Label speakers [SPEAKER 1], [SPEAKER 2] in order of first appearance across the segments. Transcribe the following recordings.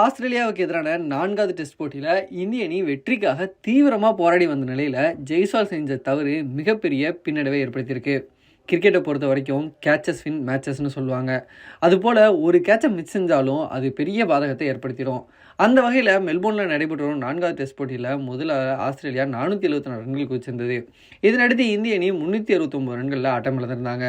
[SPEAKER 1] ஆஸ்திரேலியாவுக்கு எதிரான நான்காவது டெஸ்ட் போட்டியில் இந்திய அணி வெற்றிக்காக தீவிரமாக போராடி வந்த நிலையில் ஜெய்ஸ்வால் செஞ்ச தவறு மிகப்பெரிய பின்னடைவை ஏற்படுத்தியிருக்கு. கிரிக்கெட்டை பொறுத்த வரைக்கும் கேச்சஸ் வின் மேட்சஸ்னு சொல்லுவாங்க. அதுபோல் ஒரு கேட்சை மிஸ் செஞ்சாலும் அது பெரிய பாதகத்தை ஏற்படுத்திடும். அந்த வகையில் மெல்போர்னில் நடைபெற்ற வரும் நான்காவது டெஸ்ட் போட்டியில் முதல்ல ஆஸ்திரேலியா நானூற்றி எழுபத்தி நாலு ரன்கள் குதிச்சிருந்தது இதனடுத்து இந்திய அணி முந்நூற்றி அறுபத்தொம்பது ரன்களில் ஆட்டம் இழந்திருந்தாங்க.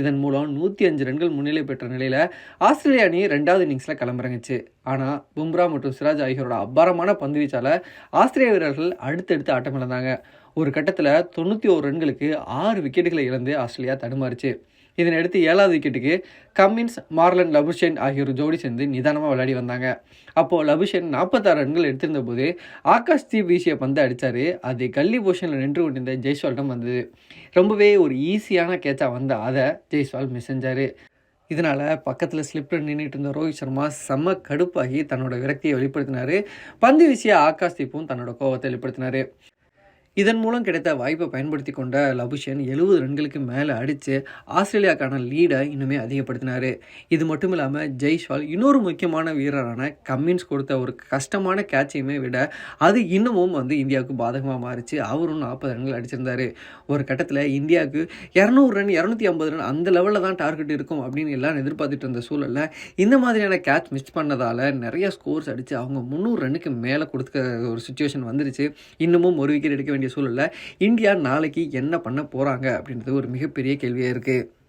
[SPEAKER 1] இதன் மூலம் நூற்றி அஞ்சு ரன்கள் முன்னிலை பெற்ற நிலையில் ஆஸ்திரேலிய அணி ரெண்டாவது இன்னிங்ஸில் களமிறங்குச்சு. ஆனால் பும்ரா மற்றும் சிராஜ் ஆகியோரோட அபாரமான பந்து வீச்சால் ஆஸ்திரேலிய வீரர்கள் அடுத்தடுத்து ஆட்டம் இழந்தாங்க ஒரு கட்டத்தில் தொண்ணூற்றி ஒரு ரன்களுக்கு ஆறு விக்கெட்டுகளை இழந்து ஆஸ்திரேலியா தடுமாறுச்சு. இதனையடுத்து ஏழாவது விக்கெட்டுக்கு கம்மின்ஸ் மார்லன் லபுஷேன் ஆகியோர் ஜோடி சேர்ந்து நிதானமாக விளையாடி வந்தாங்க. அப்போது லபுஷேன் நாற்பத்தாறு ரன்கள் எடுத்திருந்த போது ஆகாஷ் தீப் வீசிய பந்து அடித்தார் அது கல்லி பொசிஷனில் நின்று கொண்டிருந்த ஜெய்ஸ்வால்டம் வந்தது. ரொம்பவே ஒரு ஈஸியான கேட்சாக வந்த அதை ஜெய்ஸ்வால் மிஸ் செஞ்சார். இதனால் பக்கத்தில் ஸ்லிப்பில் நின்றுட்டு இருந்த ரோஹித் சர்மா செம்ம கடுப்பாகி தன்னோட விரக்தியை வெளிப்படுத்தினார். பந்து வீசிய ஆகாஷ் தீப்பும் தன்னோட கோவத்தை வெளிப்படுத்தினார். இதன் மூலம் கிடைத்த வாய்ப்பை பயன்படுத்தி கொண்ட லபுஷன் எழுபது ரன்களுக்கு மேலே அடித்து ஆஸ்திரேலியாக்கான லீடை இன்னுமே அதிகப்படுத்தினார். இது மட்டும் இல்லாமல் ஜெய்ஷ்வால் இன்னொரு முக்கியமான வீரரான கம்மின்ஸ் கொடுத்த ஒரு கஷ்டமான கேட்சையுமே விட அது இன்னமும் வந்து இந்தியாவுக்கு பாதகமாக மாறிச்சு. அவரும் நாற்பது ரன்கள் அடிச்சிருந்தார். ஒரு கட்டத்தில் இந்தியாவுக்கு இரநூறு ரன் இரநூத்தி ஐம்பது ரன் அந்த லெவலில் தான் டார்கெட் இருக்கும் அப்படின்னு எல்லாம் எதிர்பார்த்துட்டு இருந்த சூழலில் இந்த மாதிரியான கேட்ச் மிஸ் பண்ணதால் நிறைய ஸ்கோர்ஸ் அடித்து அவங்க முந்நூறு ரன்னுக்கு மேலே கொடுத்துக்க ஒரு சுச்சுவேஷன் வந்துருச்சு. இன்னமும் ஒரு விக்கெட் எடுக்க வேண்டிய சூழலில் இந்தியா நாளைக்கு என்ன பண்ண போகிறாங்க அப்படின்றது ஒரு மிகப்பெரிய கேள்வியாக இருக்குது